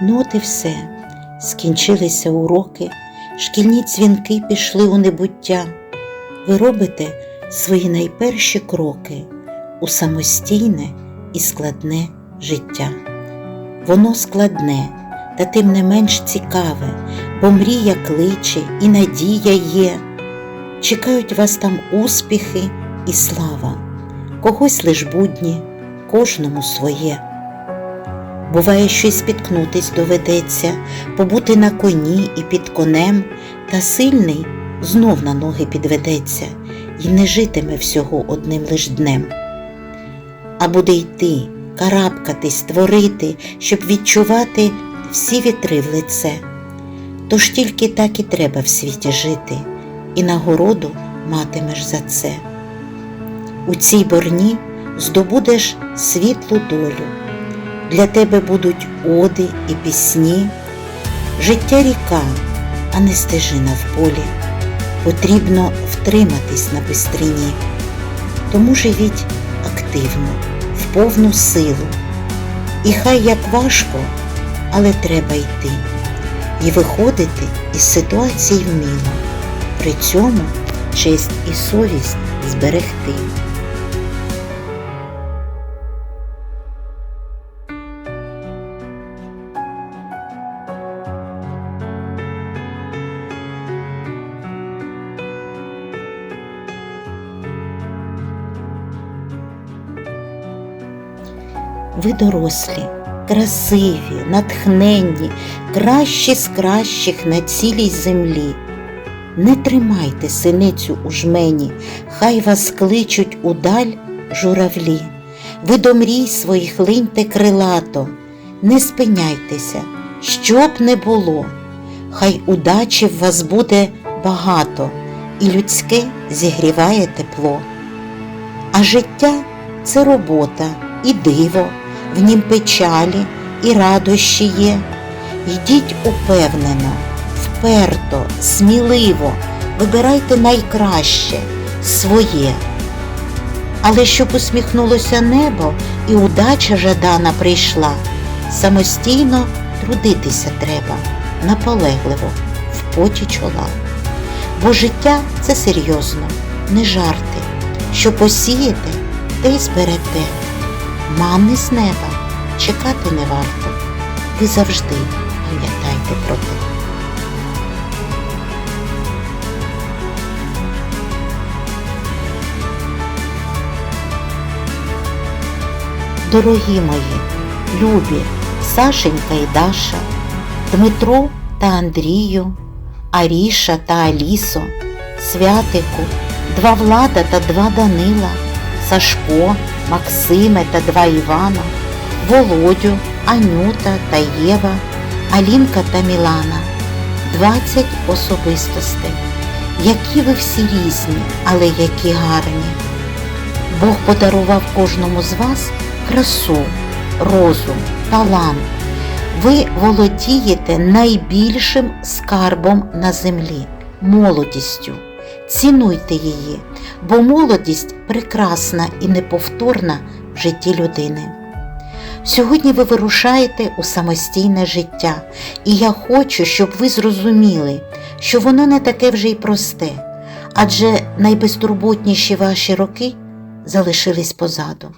Ну от і все. Скінчилися уроки, шкільні дзвінки пішли у небуття. Ви робите свої найперші кроки у самостійне і складне життя. Воно складне, та тим не менш цікаве, бо мрія кличе і надія є. Чекають вас там успіхи і слава, когось лиш будні, кожному своє. Буває, що й спіткнутись доведеться, побути на коні і під конем, та сильний знов на ноги підведеться і не житиме всього одним лиш днем. А буде йти, карабкатись, творити, щоб відчувати всі вітри в лице. Тож тільки так і треба в світі жити, і нагороду матимеш за це. У цій борні здобудеш світлу долю. Для тебе будуть оди і пісні, життя ріка, а не стежина в полі. Потрібно втриматись на бистрині. Тому живіть активно, в повну силу. І хай як важко, але треба йти і виходити із ситуації вміло. При цьому честь і совість зберегти. Ви дорослі, красиві, натхненні, кращі з кращих на цілій землі. Не тримайте синицю у жмені, хай вас кличуть удаль журавлі. Ви до мрій своїх линьте крилато, не спиняйтеся, що б не було, хай удачі в вас буде багато, і людське зігріває тепло. А життя це робота і диво, в нім печалі і радощі є. Йдіть упевнено, вперто, сміливо, вибирайте найкраще своє. Але щоб усміхнулося небо і удача жадана прийшла, самостійно трудитися треба, наполегливо, в поті чола. Бо життя це серйозно, не жарти. Що посієте, те й зберете. Манни з неба чекати не варто. Ви завжди пам'ятайте про те. Дорогі мої, любі Сашенька і Даша, Дмитро та Андрію, Аріша та Алісо, Святику, два Влада та два Данила, Сашко, Максиме та два Івана, Володю, Анюта та Єва, Алінка та Мілана, 20 особистостей. Які ви всі різні, але які гарні. Бог подарував кожному з вас красу, розум, талант. Ви володієте найбільшим скарбом на землі молодістю. Цінуйте її, бо молодість прекрасна і неповторна в житті людини. Сьогодні ви вирушаєте у самостійне життя, і я хочу, щоб ви зрозуміли, що воно не таке вже й просте, адже найбезтурботніші ваші роки залишились позаду.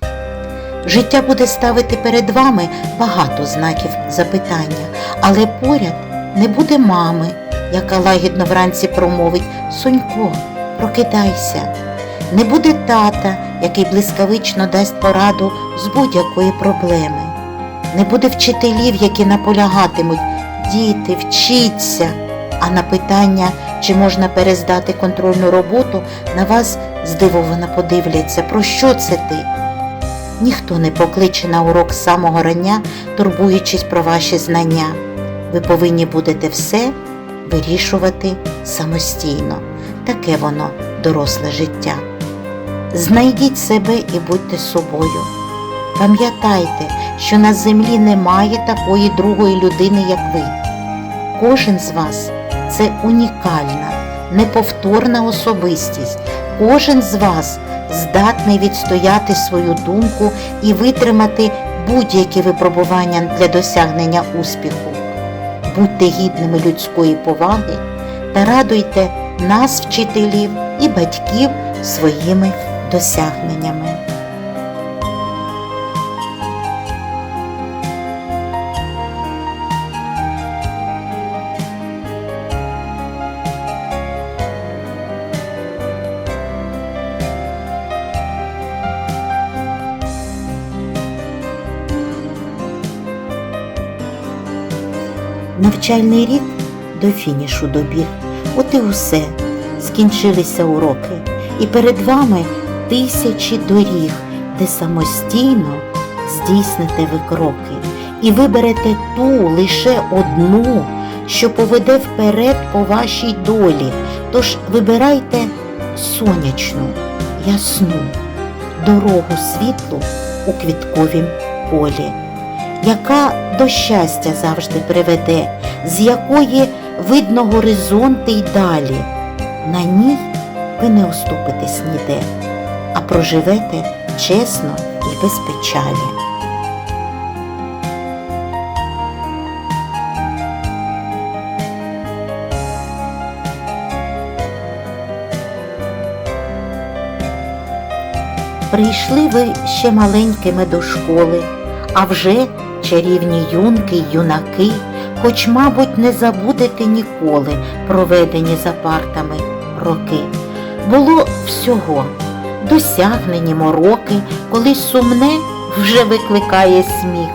Життя буде ставити перед вами багато знаків запитання, але поряд не буде мами, яка лагідно вранці промовить Сонько, прокидайся. Не буде тата, який блискавично дасть пораду з будь-якої проблеми. Не буде вчителів, які наполягатимуть Діти, вчіться, а на питання, чи можна перездати контрольну роботу, на вас здивовано подивляться, про що це ти? Ніхто не покличе на урок з самого рання, турбуючись про ваші знання. Ви повинні будете все вирішувати самостійно. Таке воно доросле життя. Знайдіть себе і будьте собою. Пам'ятайте, що на землі немає такої другої людини, як ви. Кожен з вас це унікальна, неповторна особистість. Кожен з вас здатний відстояти свою думку і витримати будь-які випробування для досягнення успіху. Будьте гідними людської поваги та радуйте нас, вчителів і батьків своїми досягненнями. Навчальний рік до фінішу добіг. От і усе. Скінчилися уроки, і перед вами тисячі доріг, де самостійно здійсните ви кроки і виберете ту лише одну, що поведе вперед по вашій долі. Тож вибирайте сонячну, ясну дорогу світлу у квітковім полі яка до щастя завжди приведе, з якої видно горизонти й далі. На ній ви не оступитесь ніде, а проживете чесно і без печалі. Прийшли ви ще маленькими до школи, а вже чарівні юнки й юнаки, хоч, мабуть, не забудете ніколи проведені за партами роки. Було всього, досягнені мороки, коли сумне вже викликає сміх.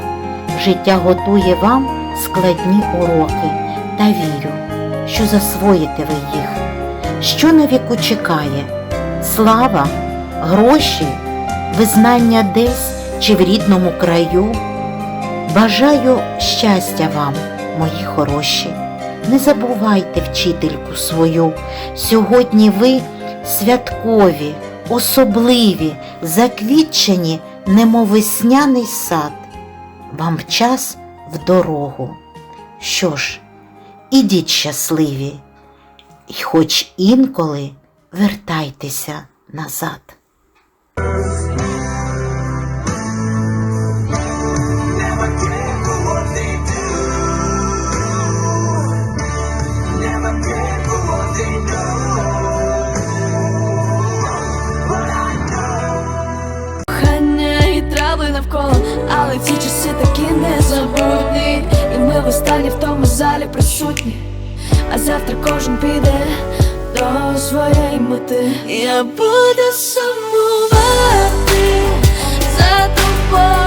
Життя готує вам складні уроки, та вірю, що засвоїте ви їх. Що на віку чекає? Слава, гроші, визнання десь чи в рідному краю. Бажаю щастя вам, мої хороші. Не забувайте вчительку свою. Сьогодні ви святкові, особливі, заквітчені, немов весняний сад. Вам час в дорогу. Що ж, ідіть щасливі, і хоч інколи вертайтеся назад. Незабутні І ми в останній в тому залі присутні, а завтра кожен піде до своєї мети. Я буду сумувати за тобою